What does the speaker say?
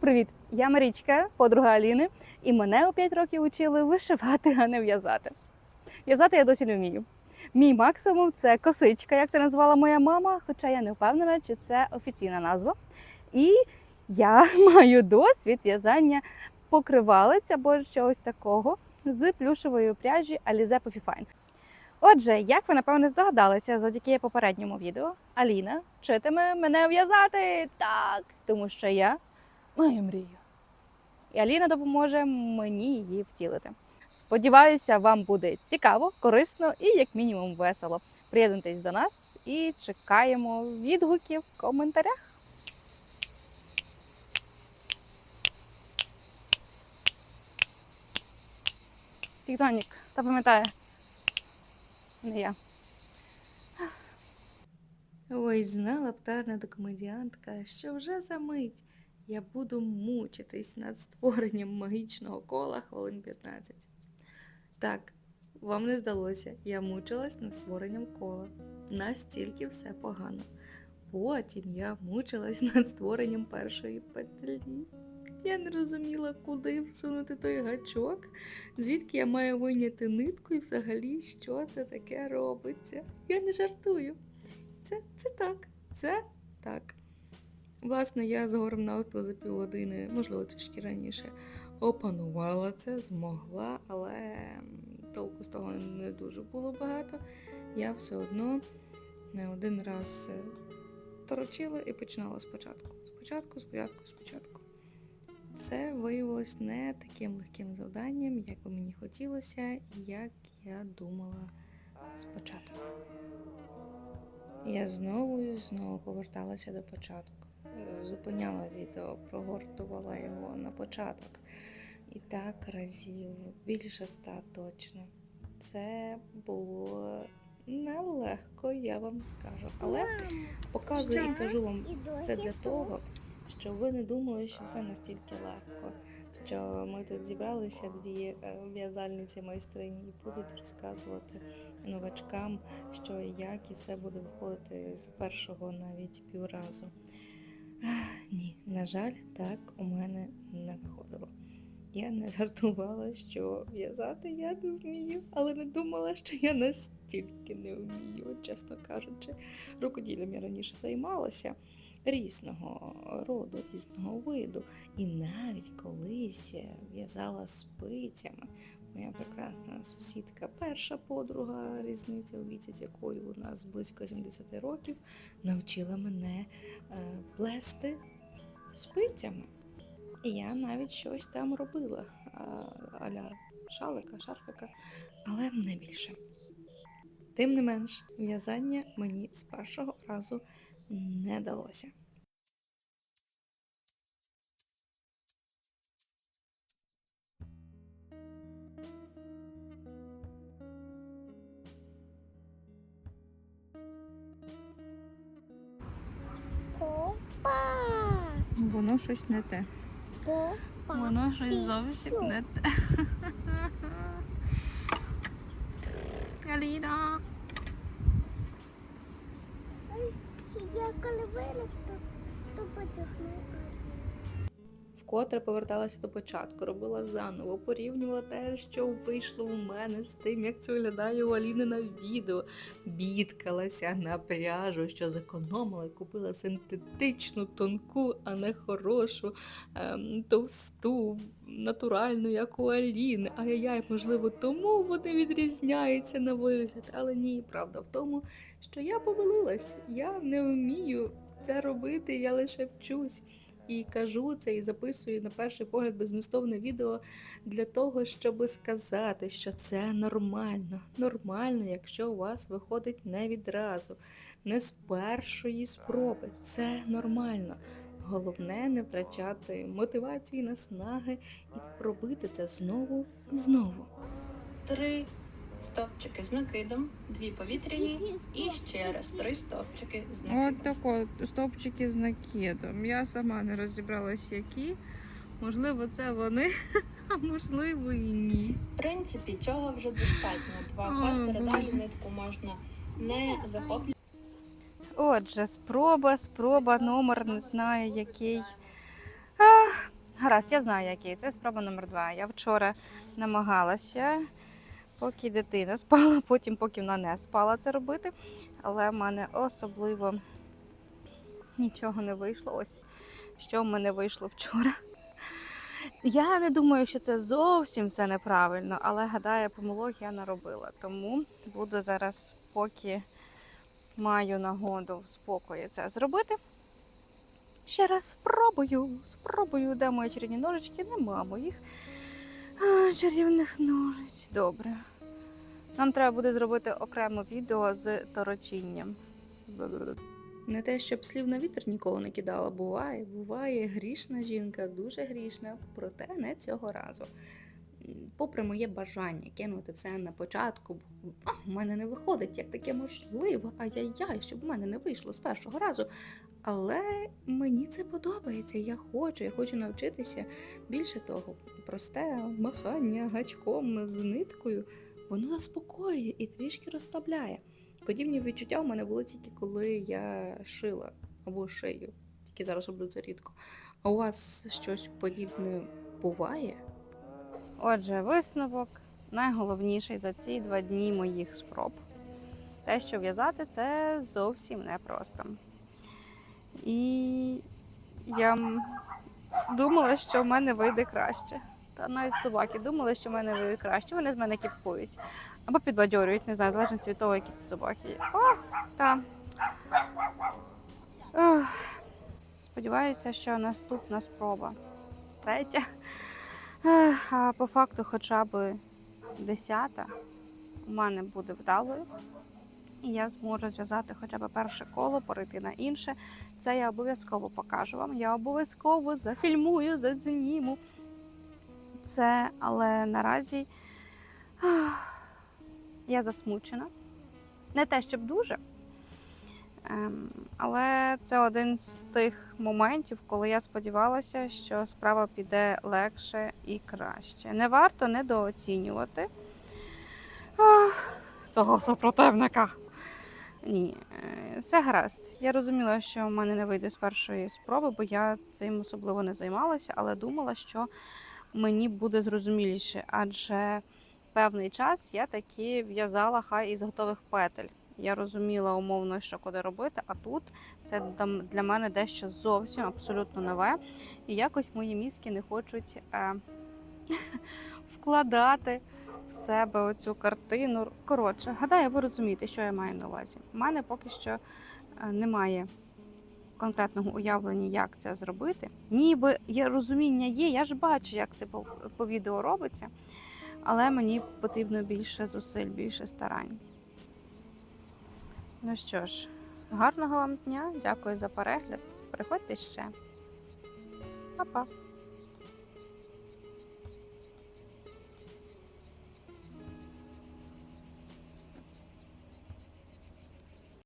Привіт! Я Марічка, подруга Аліни, і мене у 5 років учили вишивати, а не в'язати. В'язати я досі не вмію. Мій максимум це косичка, як це назвала моя мама, хоча я не впевнена, чи це офіційна назва. І я маю досвід в'язання покривалець або чогось такого з плюшевої пряжі Alize Puffy Fine. Отже, як ви напевне здогадалися завдяки попередньому відео, Аліна вчитиме мене в'язати так, тому що я маю мрію. І Аліна допоможе мені її втілити. Сподіваюся, вам буде цікаво, корисно і як мінімум весело. Приєднуйтесь до нас і чекаємо відгуків в коментарях. Тіктонік, та пам'ятає. Не я. Ой, знала б та недокомедіантка, що вже за мить я буду мучитись над створенням магічного кола хвилин 15. Так, вам не здалося, я мучилась над створенням кола. Настільки все погано. Потім я мучилась над створенням першої петлі. Я не розуміла, куди всунути той гачок, звідки я маю вийняти нитку і взагалі, що це таке робиться. Я не жартую. Це, це так, це так. Власне, я згорем на опіл за півгодини, можливо, трішки раніше, опанувала це, змогла, але толку з того не дуже було багато. Я все одно не один раз е, торочила і починала спочатку. Спочатку, спочатку, спочатку. Це виявилось не таким легким завданням, як би мені хотілося, як я думала спочатку. Я знову і знову поверталася до початку. Зупиняла відео, прогортувала його на початок. І так разів більше ста точно. Це було нелегко, я вам скажу. Але показую і кажу вам це для того, щоб ви не думали, що це настільки легко. Що ми тут зібралися дві е, в'язальниці майстрині і будуть розказувати новачкам, що і як, і все буде виходити з першого навіть півразу. Ні, на жаль, так у мене не виходило. Я не жартувала, що в'язати я не вмію, але не думала, що я настільки не вмію, чесно кажучи. Рукоділлям я раніше займалася різного роду, різного виду. І навіть колись в'язала спицями. Моя прекрасна сусідка, перша подруга, різниця у віці, з якою у нас близько 70 років, навчила мене е, плести спицями. І я навіть щось там робила, аля шалика, шарфика, але не більше. Тим не менш, в'язання мені з першого разу не далося. Щось не те. Воно щось зовсім не те. Аліна. Я коли виросту, то потягну. Вкотре поверталася до початку, робила заново, порівнювала те, що вийшло у мене з тим, як це виглядає у Аліни на відео. Бідкалася на пряжу, що зекономила і купила синтетичну, тонку, а не хорошу, ем, товсту, натуральну, як у Аліни. Ай-яй, можливо, тому вони відрізняються на вигляд. Але ні, правда в тому, що я помилилась. Я не вмію це робити, я лише вчусь. І кажу це і записую на перший погляд безмістовне відео для того, щоб сказати, що це нормально. Нормально, якщо у вас виходить не відразу, не з першої спроби. Це нормально. Головне не втрачати мотивації, наснаги і робити це знову і знову. Три стовпчики з накидом, дві повітряні і ще раз три стовпчики з От накидом. тако стовпчики з накидом. Я сама не розібралась, які. Можливо, це вони, а можливо і ні. В принципі, цього вже достатньо. Два О, далі нитку можна не захоплювати. Отже, спроба, спроба, номер не знаю який. А, Гаразд, я знаю, який. Це спроба номер два. Я вчора намагалася, поки дитина спала, потім поки вона не спала це робити. Але в мене особливо нічого не вийшло. Ось що в мене вийшло вчора. Я не думаю, що це зовсім все неправильно, але гадаю, помилок я наробила. Тому буду зараз, поки маю нагоду в спокої це зробити. Ще раз спробую, спробую, де мої чарівні ножички, нема моїх чарівних ножиць. Добре. Нам треба буде зробити окреме відео з торочінням. Не те, щоб слів на вітер ніколи не кидала. Буває, буває, грішна жінка, дуже грішна, проте не цього разу. Попри моє бажання кинути все на початку, бо, а, в мене не виходить, як таке можливо, ай-яй-яй, щоб в мене не вийшло з першого разу. Але мені це подобається. Я хочу, я хочу навчитися. Більше того, просте махання гачком з ниткою, воно заспокоює і трішки розслабляє. Подібні відчуття у мене були тільки коли я шила або шию. Тільки зараз роблю це рідко. А у вас щось подібне буває? Отже, висновок найголовніший за ці два дні моїх спроб. Те, що в'язати, це зовсім непросто. І я думала, що в мене вийде краще. Та навіть собаки думали, що в мене вийде краще. Вони з мене кіпкують. Або підбадьорюють, не знаю, залежно від того, які це собаки є. О, та. Ох. Сподіваюся, що наступна спроба. Третя. А по факту хоча б десята у мене буде вдалою. І я зможу зв'язати хоча б перше коло, перейти на інше. Це я обов'язково покажу вам. Я обов'язково зафільмую, зазніму. Це, але наразі я засмучена. Не те, щоб дуже. Ем, але це один з тих моментів, коли я сподівалася, що справа піде легше і краще. Не варто недооцінювати свого супротивника. Ні, е, все гаразд. Я розуміла, що в мене не вийде з першої спроби, бо я цим особливо не займалася, але думала, що мені буде зрозуміліше, адже певний час я таки в'язала хай із готових петель. Я розуміла умовно, що куди робити, а тут це для мене дещо зовсім абсолютно нове. І якось мої мізки не хочуть е, вкладати в себе оцю картину. Коротше, гадаю, ви розумієте, що я маю на увазі. У мене поки що е, немає конкретного уявлення, як це зробити. Ніби є розуміння є, я ж бачу, як це по, по відео робиться, але мені потрібно більше зусиль, більше старань. Ну що ж, гарного вам дня, дякую за перегляд. Приходьте ще. Па-па!